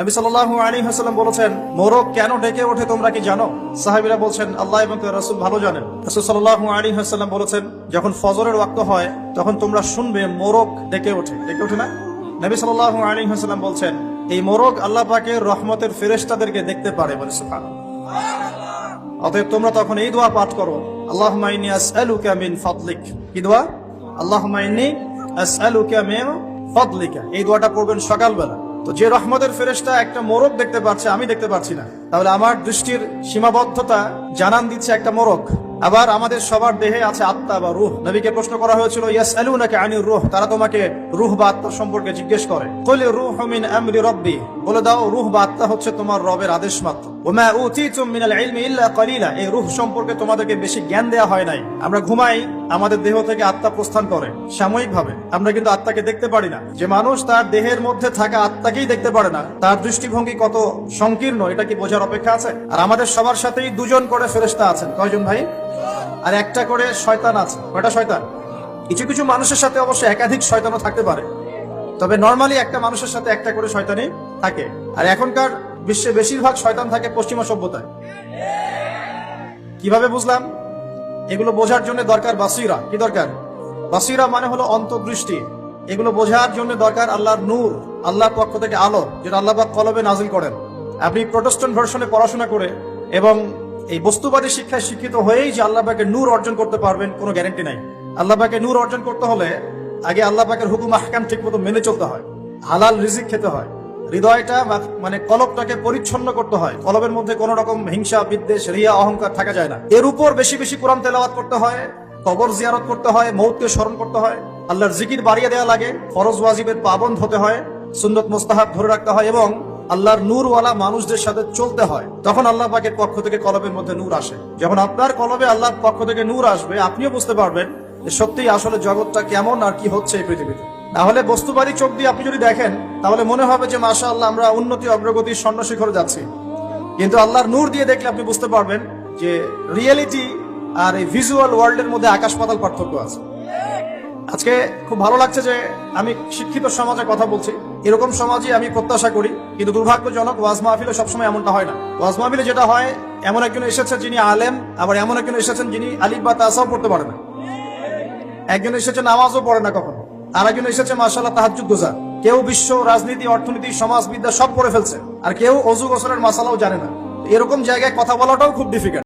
নবী সাল্লাল্লাহু আলাইহি ওয়াসাল্লাম বলেছেন, মোরগ কেন ডেকে ওঠে তোমরা কি জানো? সাহাবীরা বলছেন, আল্লাহ এবং রাসূল ভালো জানেন। রাসূল সাল্লাল্লাহু আলাইহি ওয়াসাল্লাম বলেছেন, যখন ফজরের ওয়াক্ত হয়, তখন তোমরা শুনবে মোরগ ডেকে ওঠে। ডেকে ওঠে না? নবী সাল্লাল্লাহু আলাইহি ওয়াসাল্লাম বলছেন, এই মোরগ আল্লাহ পাকের রহমতের ফেরেশতাদেরকে দেখতে পারে বলে সুবহানাল্লাহ। অতএব তোমরা তখন এই দোয়া পাঠ করো আল্লাহ মাইনি আসআলুকা মিন ফাদলিক। কি দোয়া? আল্লাহ মাইনি আসআলুকা মিন ফাদলিকা। এই দোয়াটা পড়বেন সকালবেলা। তো যে রহমতের ফেরেস্তা একটা মোরগ দেখতে পাচ্ছে, আমি দেখতে পাচ্ছি না। তাহলে আমার দৃষ্টির সীমাবদ্ধতা জানান দিচ্ছে একটা মোরগ। আবার আমাদের সবার দেহে আছে আত্মা বা রুহ। নবীকে প্রশ্ন করা হয়েছিল ইয়াস আলু নাকি রুহ? তারা তোমাকে রুহ বা আত্মা সম্পর্কে জিজ্ঞেস করে। কইলে রুহ মিন আমরি রব্বি। বলে দাও, রুহ বা আত্মা হচ্ছে তোমার রবের আদেশ মাত্র। ওমা উতিতুম মিনাল ইলমি ইল্লা কলিলা। এই রুহ সম্পর্কে তোমাদেরকে বেশি জ্ঞান দেওয়া হয় নাই। আমরা ঘুমাই, আমাদের দেহ থেকে আত্মা প্রস্থান করে সাময়িক ভাবে আমরা কিন্তু আত্মাকে দেখতে পারি না। যে মানুষ তার দেহের মধ্যে থাকা আত্মাকেই দেখতে পারে না। তার দৃষ্টিভঙ্গি কত সংকীর্ণ, এটা কি বোঝার অপেক্ষা আছে? আর আমাদের সবার সাথেই দুজন করে ফেরেশতা আছেন। কয়জন ভাই? আর একটা করে শয়তান আছে। কয়টা শয়তান? কিছু কিছু মানুষের সাথে অবশ্য একাধিক শয়তানও থাকতে পারে। তবে নর্মালি একটা মানুষের সাথে একটা করে শয়তানি থাকে। আর এখনকার বিশ্বে বেশিরভাগ শয়তান থাকে পশ্চিমা সভ্যতায়। কীভাবে বুঝলাম? এগুলো বোঝার জন্য দরকার বাসিরা। কি দরকার? বাসিরা মানে হলো অন্তর্দৃষ্টি। এগুলো বোঝার জন্য দরকার আল্লাহর নূর, আল্লাহর পক্ষ থেকে আলো, যেটা আল্লাহ পাক কলবে নাজিল করেন। আপনি প্রোটেস্ট্যান্ট ভার্সনে পড়াশোনা করে এবং এই বস্তুবাদী শিক্ষায় শিক্ষিত হয়েই যে আল্লাহ পাকে নূর অর্জন করতে পারবেন, কোনো গ্যারেন্টি নাই। আল্লাহ পাকে নূর অর্জন করতে হলে আগে আল্লাহ পাকের হুকুম, আহকাম ঠিক মতো মেনে চলতে হয়। হালাল রিজিক খেতে হয়। হৃদয়টা মানে কলবটাকে পরিচ্ছন্ন করতে হয়। কলবের মধ্যে কোনো রকম হিংসা, বিদ্বেষ, রিয়া, অহংকার থাকা যায় না। এর উপর বেশি বেশি কোরআন তেলাওয়াত করতে হয়, কবর জিয়ারত করতে হয় মৌতকে স্মরণ করতে হয়, আল্লাহর জিকির বাড়িয়ে দেওয়া লাগে, ফরজ ওয়াজিবের পাবন্দ হতে হয়, সুন্নত মোস্তাহাব ধরে রাখতে হয় এবং আল্লাহর নূরওয়ালা মানুষদের সাথে চলতে হয়। তখন আল্লাহ পাকের পক্ষ থেকে কলবের মধ্যে নূর আসে। যখন আপনার কলবে আল্লাহর পক্ষ থেকে নূর আসবে, আপনিও বুঝতে পারবেন যে সত্যিই আসলে জগৎটা কেমন আর কি হচ্ছে এই পৃথিবীতে। তাহলে বস্তুবাদী চোখ দিয়ে আপনি যদি দেখেন, তাহলে মনে হবে যে মাসা আল্লাহ আমরা উন্নতি অগ্রগতির স্বর্ণ শিখরে যাচ্ছি। কিন্তু আল্লাহর নূর দিয়ে দেখলে আপনি বুঝতে পারবেন যে রিয়েলিটি আর এই ভিজুয়াল ওয়ার্ল্ডের মধ্যে আকাশ পাতাল পার্থক্য আছে। আজকে খুব ভালো লাগছে যে আমি শিক্ষিত সমাজে কথা বলছি। এরকম সমাজই আমি প্রত্যাশা করি, কিন্তু দুর্ভাগ্যজনক ওয়াজ মাহফিলে সবসময় এমনটা হয় না। ওয়াজ মাহফিলে যেটা হয়, এমন একজন এসেছে যিনি আলেম, আবার এমন একজন এসেছেন যিনি আলিফ বা তাসাও পড়তে পারে না। একজন এসেছে নামাজও পড়ে না কখনো। আর একজন এসেছে মাসাল্লাহ তাহাজুদ গোজা। কেউ বিশ্ব, রাজনীতি, অর্থনীতি, সমাজবিদ্যা সব করে ফেলছে। আর কেউ অজু গোসলের মাসালাও জানে না। এরকম জায়গায় কথা বলাটাও খুব ডিফিকাল্ট